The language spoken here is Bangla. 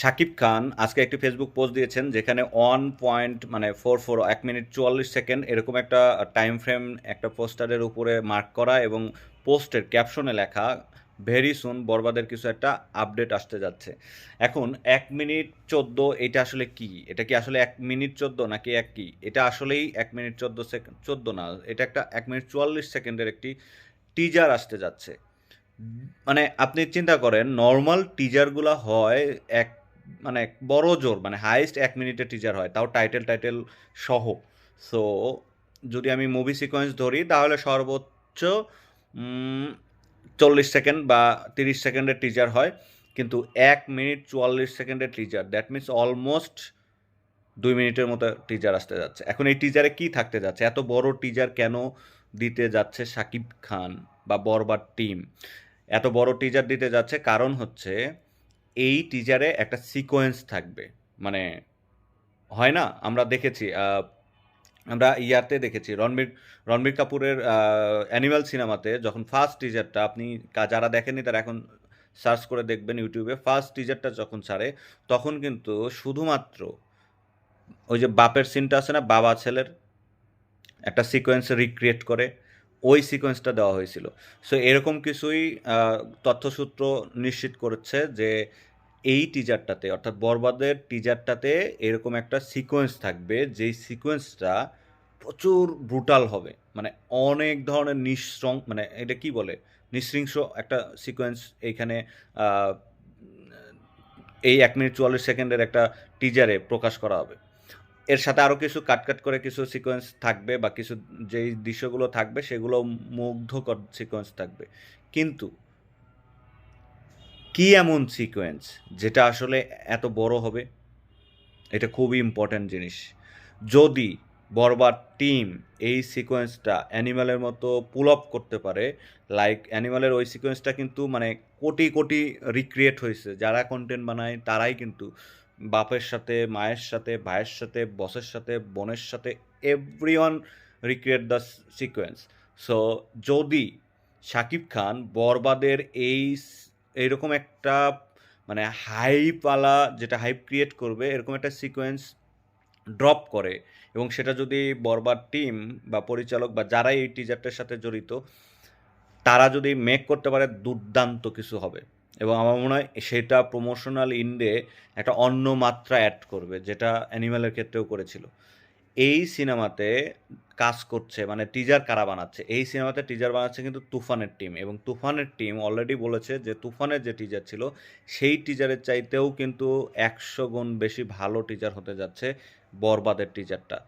শাকিব খান আজকে একটি ফেসবুক পোস্ট দিয়েছেন যেখানে ওয়ান পয়েন্ট মানে ফোর ফোর এক মিনিট চুয়াল্লিশ সেকেন্ড এরকম একটা টাইম ফ্রেম একটা পোস্টারের উপরে মার্ক করা এবং পোস্টের ক্যাপশনে লেখা ভেরি সুন বরবাদের কিছু একটা আপডেট আসতে যাচ্ছে। এখন এক মিনিট চোদ্দ, এটা আসলে কি? এটা কি আসলে এক মিনিট চোদ্দ নাকি এক কি? এটা আসলেই এক মিনিট চোদ্দ সেকেন্ড চোদ্দ না, এটা একটা এক মিনিট চুয়াল্লিশ সেকেন্ডের একটি টিজার আসতে যাচ্ছে। মানে আপনি চিন্তা করেন নর্মাল টিজারগুলো হয় এক মানে বড় জোর মানে হাইয়েস্ট এক মিনিটের টিজার হয়, তাও টাইটেল টাইটেল সহ। সো যদি আমি মুভি সিকোয়েন্স ধরি, তাহলে সর্বোচ্চ চল্লিশ সেকেন্ড বা তিরিশ সেকেন্ডের টিজার হয়, কিন্তু এক মিনিট চুয়াল্লিশ সেকেন্ডের টিজার দ্যাট মিনস অলমোস্ট দুই মিনিটের মতো টিজার আসতে যাচ্ছে। এখন এই টিজারে কি থাকতে যাচ্ছে? এত বড় টিজার কেন দিতে যাচ্ছে সাকিব খান বা বরবার টিম এত বড় টিজার দিতে যাচ্ছে কারণ হচ্ছে এই টিজারে একটা সিকোয়েন্স থাকবে। মানে হয় না? আমরা দেখেছি আমরা ইয়াতে দেখেছি, রণবীর রণবীর কাপুরের অ্যানিমাল সিনেমাতে যখন ফার্স্ট টিজারটা আপনি যারা দেখেননি তারা এখন সার্চ করে দেখবেন ইউটিউবে ফার্স্ট টিজারটা যখন ছাড়ে, তখন কিন্তু শুধুমাত্র ওই যে বাপের সিনটা আছে না বাবা ছেলের একটা সিকোয়েন্স রিক্রিয়েট করে ওই সিকোয়েন্সটা দেওয়া হয়েছিল। সো এরকম কিছুই তথ্যসূত্র নিশ্চিত করেছে যে এই টিজারটাতে অর্থাৎ বরবাদের টিজারটাতে এরকম একটা সিকোয়েন্স থাকবে, যেই সিকোয়েন্সটা প্রচুর ব্রুটাল হবে। মানে অনেক ধরনের নিঃসং মানে এটা কি বলে? নিঃশৃংস একটা সিকোয়েন্স এইখানে এই এক মিনিট চুয়াল্লিশ সেকেন্ডের একটা টিজারে প্রকাশ করা হবে। এর সাথে আরও কিছু কাট কাট করে কিছু সিকোয়েন্স থাকবে বা কিছু যেই দৃশ্যগুলো থাকবে, সেগুলো মুগ্ধকর সিকোয়েন্স থাকবে। কিন্তু কি এমন সিকোয়েন্স যেটা আসলে এত বড় হবে? এটা খুবই ইম্পর্ট্যান্ট জিনিস। যদি বরবার টিম এই সিকোয়েন্সটা অ্যানিমালের মতো পুল আপ করতে পারে লাইক অ্যানিমালের ওই সিকোয়েন্সটা কিন্তু মানে কোটি কোটি রিক্রিয়েট হয়েছে। যারা কন্টেন্ট বানায়, তারাই কিন্তু বাপের সাথে, মায়ের সাথে, ভাইয়ের সাথে, বসের সাথে, বোনের সাথে every one recreate the sequence so যদি শাকিব খান বরবাদের এই এইরকম একটা মানে হাইপওয়ালা যেটা হাইপ ক্রিয়েট করবে, এরকম একটা সিকোয়েন্স ড্রপ করে এবং সেটা যদি বরবাদ টিম বা পরিচালক বা যারাই এই টিজারটার সাথে জড়িত, তারা যদি মেক করতে পারে, দুর্দান্ত কিছু হবে। এবং আমার মনে হয় সেটা প্রমোশনাল ইন্ডে একটা অন্য মাত্রা অ্যাড করবে, যেটা অ্যানিম্যালের ক্ষেত্রেও করেছিল। এই সিনেমাতে কাজ করছে মানে টিজার কারা বানাচ্ছে? এই সিনেমাতে টিজার বানাচ্ছে কিন্তু তুফানের টিম এবং তুফানের টিম অলরেডি বলেছে যে তুফানের যে টিজার ছিল, সেই টিজারের চাইতেও কিন্তু একশো গুণ বেশি ভালো টিজার হতে যাচ্ছে বরবাদের টিজারটা